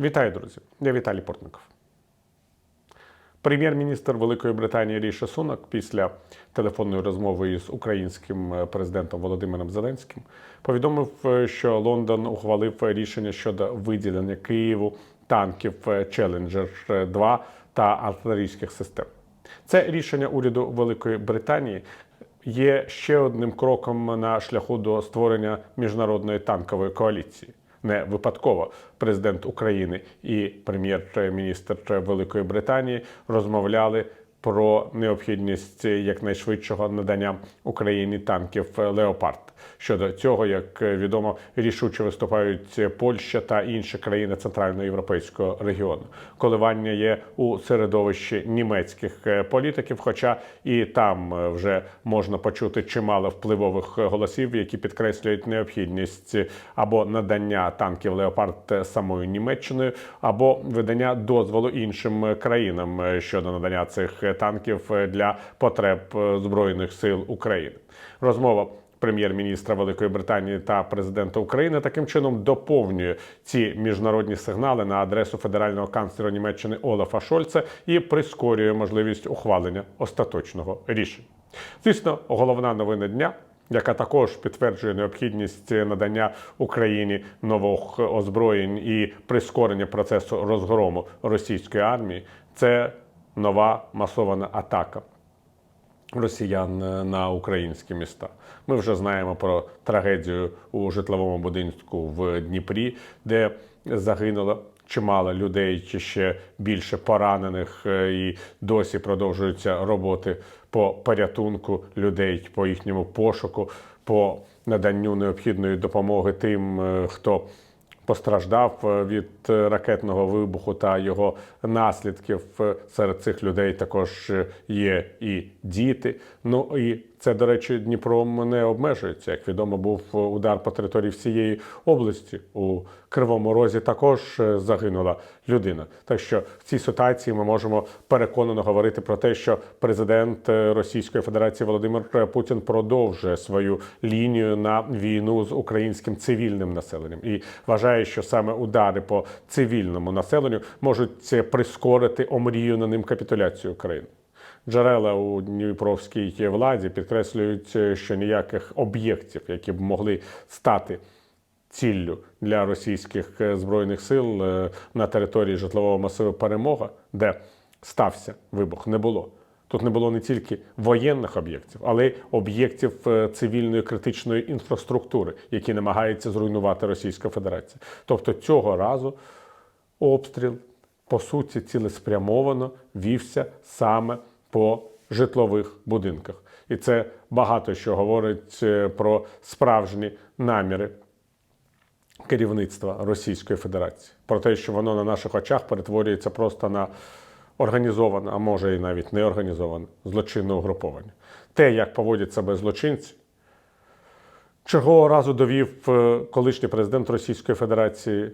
Вітаю, друзі! Я Віталій Портников. Прем'єр-міністр Великої Британії Ріші Сунак після телефонної розмови із українським е, президентом Володимиром Зеленським повідомив, е, що Лондон ухвалив рішення щодо виділення Києву танків Challenger 2 та артилерійських систем. Це рішення уряду Великої Британії є ще одним кроком на шляху до створення міжнародної танкової коаліції. Не випадково. Президент України і прем'єр-міністр Великої Британії розмовляли про необхідність якнайшвидшого надання Україні танків Леопард. Щодо цього, як відомо, рішуче виступають Польща та інші країни центральноєвропейського регіону. Коливання є у середовищі німецьких політиків, хоча і там вже можна почути чимало впливових голосів, які підкреслюють необхідність або надання танків Леопард самою Німеччиною, або видання дозволу іншим країнам щодо надання цих танків для потреб збройних сил України. Розмова прем'єр-міністра Великої Британії та президента України таким чином доповнює ці міжнародні сигнали на адресу федерального канцлера Німеччини Олафа Шольца і прискорює можливість ухвалення остаточного рішення. Звісно, головна новина дня. Яка також підтверджує необхідність надання Україні нових озброєнь і прискорення процесу розгрому російської армії, це нова масована атака росіян на українські міста. Ми вже знаємо про трагедію у житловому будинку в Дніпрі, де загинуло чимало людей, чи ще більше поранених, е, і досі продовжуються роботи по порятунку людей, по їхньому пошуку, по наданню необхідної допомоги тим, е, хто постраждав е, від е, ракетного вибуху та його наслідків. Е, Серед цих людей також є і діти. Ну і це, до речі, Дніпром не обмежується. Як відомо, був удар по території всієї області. У Кривому Розі також е, загинула людина. Так що в цій ситуації ми можемо переконано говорити про те, що президент е, Російської Федерації Володимир Путін продовжує свою лінію на війну з українським цивільним населенням і вважає, що саме удари по цивільному населенню можуть прискорити омріяну ним капітуляцію України. Джерела у Дніпровській владі підкреслюють, що ніяких об'єктів, які б могли стати ціллю для російських е, збройних сил е, на території житлового масиву Перемога, де стався вибух, не було. Тут не було не тільки воєнних об'єктів, але й об'єктів е, цивільної критичної інфраструктури, які намагається зруйнувати Російська Федерація. Тобто цього разу обстріл по суті цілеспрямовано вівся саме по житлових будинках. І це багато що говорить е, про справжні наміри керівництва Російської Федерації, про те, що воно на наших очах перетворюється просто на організоване, а може і навіть не організоване злочинне угруповання. Те, як поводять себе злочинці, чергового разу довів е, колишній президент Російської Федерації,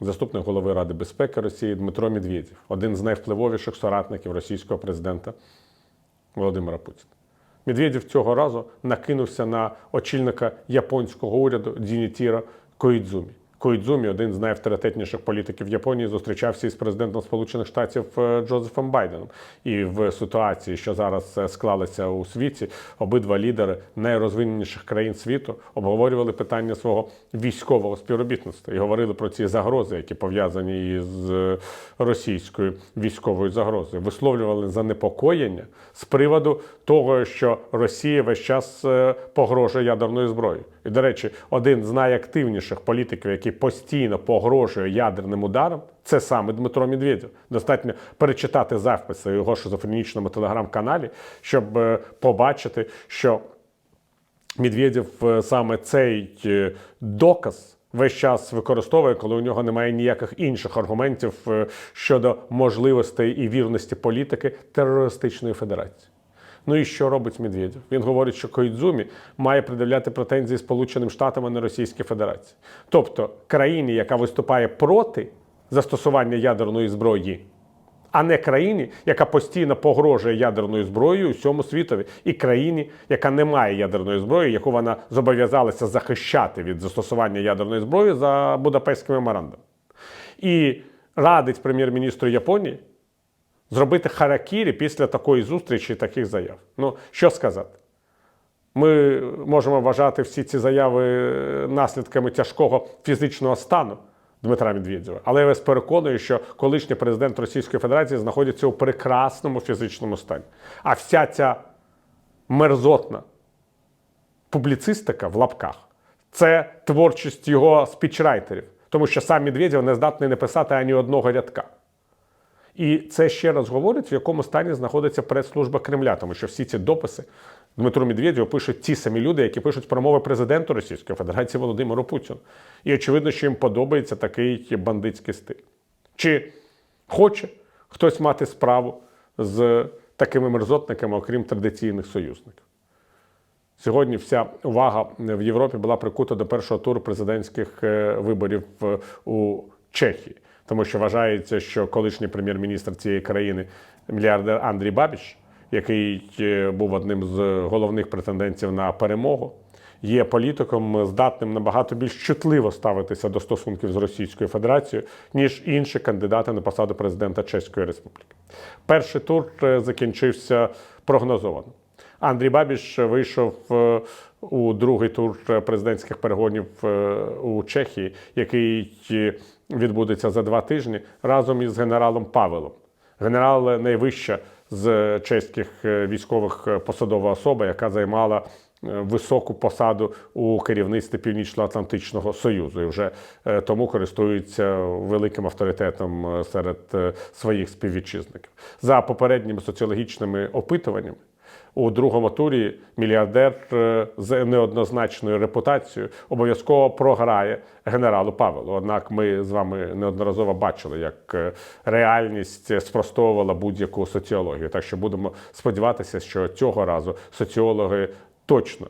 заступник голови Ради безпеки Росії Дмитро Медведєв, один з найвпливовіших соратників російського президента Володимира Путіна. Медведєв цього разу накинувся на очільника японського уряду Дінітіра Коїдзумі. Коїдзумі, один з найавторитетніших політиків Японії, зустрічався із президентом Сполучених Штатів е, Джозефом Байденом. І в ситуації, що зараз е, склалася у світі, обидва лідери найрозвиненіших країн світу обговорювали питання свого військового співробітництва і говорили про ці загрози, які пов'язані із е, російською військовою загрозою. Висловлювали занепокоєння з приводу того, що Росія весь час погрожує ядерною зброєю. І, до речі, один з найактивніших політиків, який постійно погрожує ядерним ударом, це саме Дмитро Медведєв. Достатньо перечитати записи у його шизофренічному телеграм-каналі, щоб е, побачити, що Медведєв е, саме цей е, доказ. Весь час використовує, коли у нього немає ніяких інших аргументів щодо можливостей і вірності політики терористичної федерації. Ну і що робить Медведєв? Він говорить, що Коїдзумі має пред'являти претензії Сполученим Штатам, а не Російській Федерації. Тобто країні, яка виступає проти застосування ядерної зброї, а не країні, яка постійно погрожує ядерною зброєю усьому світові, і країні, яка не має ядерної зброї, яку вона зобов'язалася захищати від застосування ядерної зброї за Будапештським меморандумом. І радить прем'єр-міністру Японії зробити харакірі після такої зустрічі і таких заяв. Ну, що сказати? Ми можемо вважати всі ці заяви наслідками тяжкого фізичного стану Дмитра Медведєва. Але я вас переконую, що колишній президент Російської Федерації знаходиться у прекрасному фізичному стані. А вся ця мерзотна публіцистика в лапках це творчість його спічрайтерів, тому що сам Медведєв не здатний написати ані одного рядка. І це ще раз говорить, в якому стані знаходиться прес-служба Кремля, тому що всі ці дописи Дмитру Медведєву пишуть ті самі люди, які пишуть промови президенту Російської Федерації Володимиру Путіну. І очевидно, що їм подобається такий бандитський стиль. Чи хоче хтось мати справу з такими мерзотниками, окрім традиційних союзників? Сьогодні вся увага в Європі була прикута до першого туру президентських е, виборів у Чехії, тому що вважається, що колишній прем'єр-міністр цієї країни, мільярдер Андрій Бабіч, який е, був одним з головних претендентів на перемогу, є політиком, здатним набагато більш чутливо ставитися до стосунків з Російською Федерацією, ніж інші кандидати на посаду президента Чеської Республіки. Перший тур е, закінчився прогнозовано. Андрій Бабіш вийшов е, у другий тур президентських перегонів е, у Чехії, який е, відбудеться за два тижні разом із генералом Павелом. Генерал найвища з чеських е, військових посадова особа, яка займала високу посаду у керівництві Північно-Атлантичного Союзу і вже тому користується великим авторитетом серед своїх співвітчизників. За попередніми соціологічними опитуваннями. У другому турі мільярдер е, з неоднозначною репутацією обов'язково програє генералу Павелу. Однак ми з вами неодноразово бачили, як е, реальність спростовувала будь-яку соціологію. Так що будемо сподіватися, що цього разу соціологи точно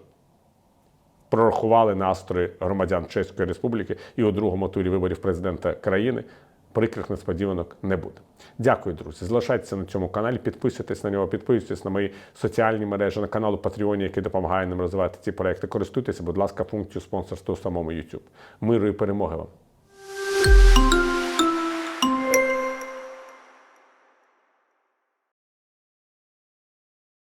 прорахували настрої громадян Чеської Республіки і у другому турі виборів президента країни прикрих несподіванок не буде. Дякую, друзі. Залишайтеся на цьому каналі, підписуйтесь на нього, підписуйтесь на мої соціальні мережі, на канал у Патреоні, який допомагає нам розвивати ці проекти. Користуйтеся, будь ласка, функцією спонсорства у самому YouTube. Миру і перемоги вам!